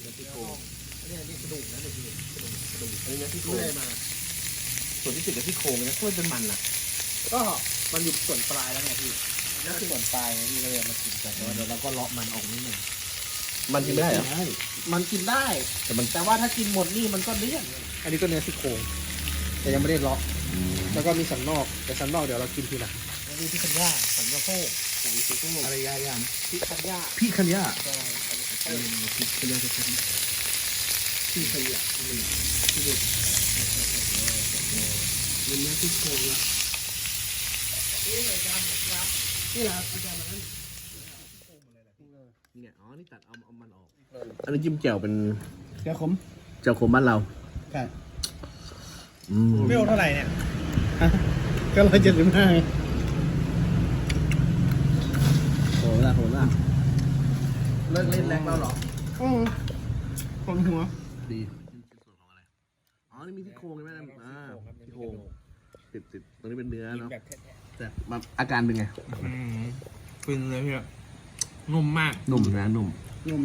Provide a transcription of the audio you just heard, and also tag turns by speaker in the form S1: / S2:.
S1: เนื้อซี่โครง
S2: เนี่ยนี่กระดูกนะเด็กพี่กระดูกกระดูก
S1: อันนี้เนื้อซี่โคร
S2: เลื่
S1: ง
S2: อยมา
S1: ส่วนที่ติดกับซี่โครงนะทำไมเป็นมันล่ะ
S2: ก็มันอยู่ส่วนปลายแล้วไงพี่นั่นคือส่วนปลายไงพี่เราเลยเอามากินกันแต่ว่าเดี๋ยวเราก็เลาะมันออกนิดหนึง
S1: มันกินไม่ได้เหรอ
S2: มันกินได้
S1: แต่มัน
S2: แต่ว่าถ้ากินหมดนี่มันก็เลี่ยนอันนี้ก็เนื้อซี่โครงแต่ยังไม่ได้เลาะแล้วก็มีสันนอก แต่สันนอกเดี๋ยวเรากินทีหลังแล้วนี่พี่คันย่าสันกระโพกสันกระโพก
S1: อะไรยายาม
S2: พี่คันย่า
S1: พี่คันยา
S2: ใช่ ใช่
S1: พี่คันยาจะชัด
S2: พี่คันย่าพี่ดูเป็นเนื้อซี่โครงแล้วนี่เลยครับนี่แหละอาจารย์นั้น
S1: เนี่ยอ๋อนี่ตัดเอาเอามันออก อันนี้จิ้มแจ่วเป็น
S2: เดี๋ยวผม
S1: แจ่วขมบ้านเรา
S2: ใช่
S1: อืม
S2: ไม่เอาเท่าไหร่เนี่ยก็ร้อยเจ็ดสิบห้า
S1: โหละโหละ
S2: เลิกเล่นแรงเราหรออือคนหัว
S1: ดีชิ้นส่วนของอะไร อ๋อ นี่มีซี่โครงใช่ไหมนั่นอ่าซี่โครงติดติดตรงนี้เป็นเนื้อเนาะ
S2: แบบแท้
S1: แต่มาอาการเป็นไง
S3: ฟินเลยพี่นุ่มมาก
S1: นุ่มนะนุ่ม
S2: ๆนุ่ม